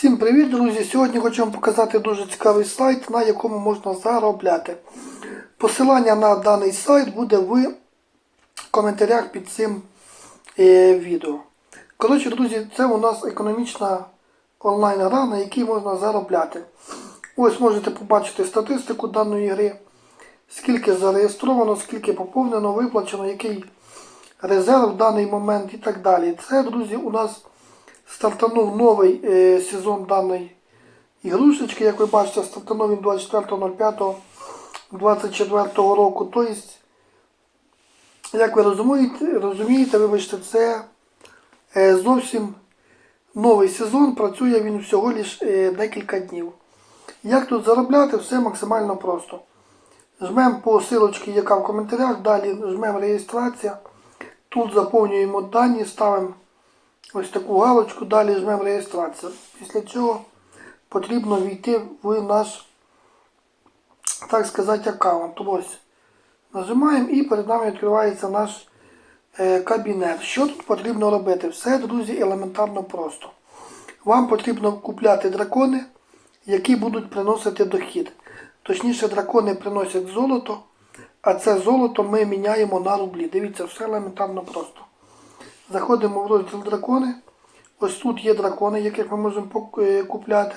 Всім привіт, друзі! Сьогодні хочу вам показати дуже цікавий сайт, на якому можна заробляти. Посилання на даний сайт буде в коментарях під цим е, відео. Коротше, друзі, це у нас економічна онлайн-гра, на якій можна заробляти. Ось можете побачити статистику даної гри, скільки зареєстровано, скільки поповнено, виплачено, який резерв в даний момент і так далі. Це, друзі, у нас стартанув новий е, сезон даної ігрушечки. Як ви бачите, стартанув він 24.05.24 року. Тобто, як ви розумієте, розумієте, вибачте, це е, зовсім новий сезон. Працює він всього лише декілька днів. Як тут заробляти, все максимально просто. Жмемо по силочці, яка в коментарях, далі жмемо реєстрація. Тут заповнюємо дані, ставимо ось таку галочку, далі жмемо реєстрацію. Після цього потрібно війти в наш, так сказати, аккаунт. Ось. Нажимаємо і перед нами відкривається наш е, кабінет. Що тут потрібно робити? Все, друзі, елементарно просто. Вам потрібно купляти дракони, які будуть приносити дохід. Точніше, дракони приносять золото, а це золото ми міняємо на рублі. Дивіться, все елементарно просто. Заходимо в розділ дракони. Ось тут є дракони, яких ми можемо е, купляти.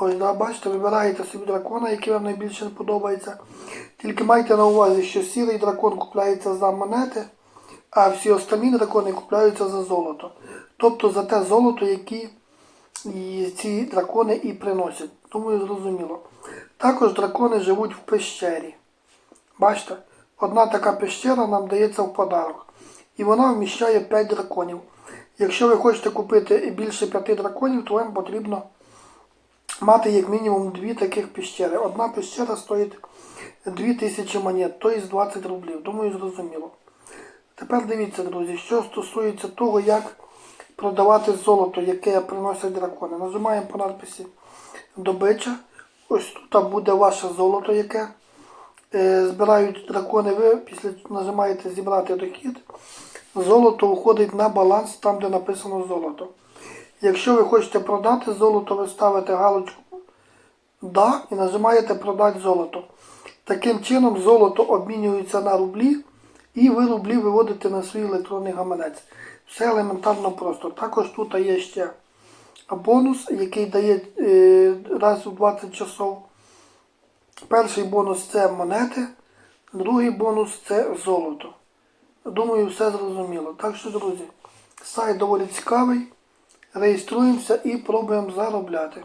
Ось, да, бачите, вибираєте собі дракона, який вам найбільше подобається. Тільки майте на увазі, що сірий дракон купляється за монети, а всі останні дракони купляються за золото. Тобто за те золото, яке ці дракони і приносять. Думаю, зрозуміло. Також дракони живуть в пещері. Бачите, одна така пещера нам дається в подарок. І вона вміщає 5 драконів. Якщо ви хочете купити більше 5 драконів, то вам потрібно мати як мінімум 2 таких пещери. Одна пещера стоїть 2000 монет, тобто 20 рублів. Думаю, зрозуміло. Тепер дивіться, друзі, що стосується того, як продавати золото, яке приносять дракони. Нажимаємо по надписі добича. Ось тут буде ваше золото, яке е, збирають дракони. Ви після нажимаєте зібрати дохід. Золото уходить на баланс там, де написано золото. Якщо ви хочете продати золото, ви ставите галочку Да і нажимаєте продати золото. Таким чином золото обмінюється на рублі і ви рублі виводите на свій електронний гаманець. Все елементарно просто. Також тут є ще бонус, який дає е, раз у 20 часов. Перший бонус це монети, другий бонус це золото. Думаю, все зрозуміло. Так що, друзі, сайт доволі цікавий. Реєструємося і пробуємо заробляти.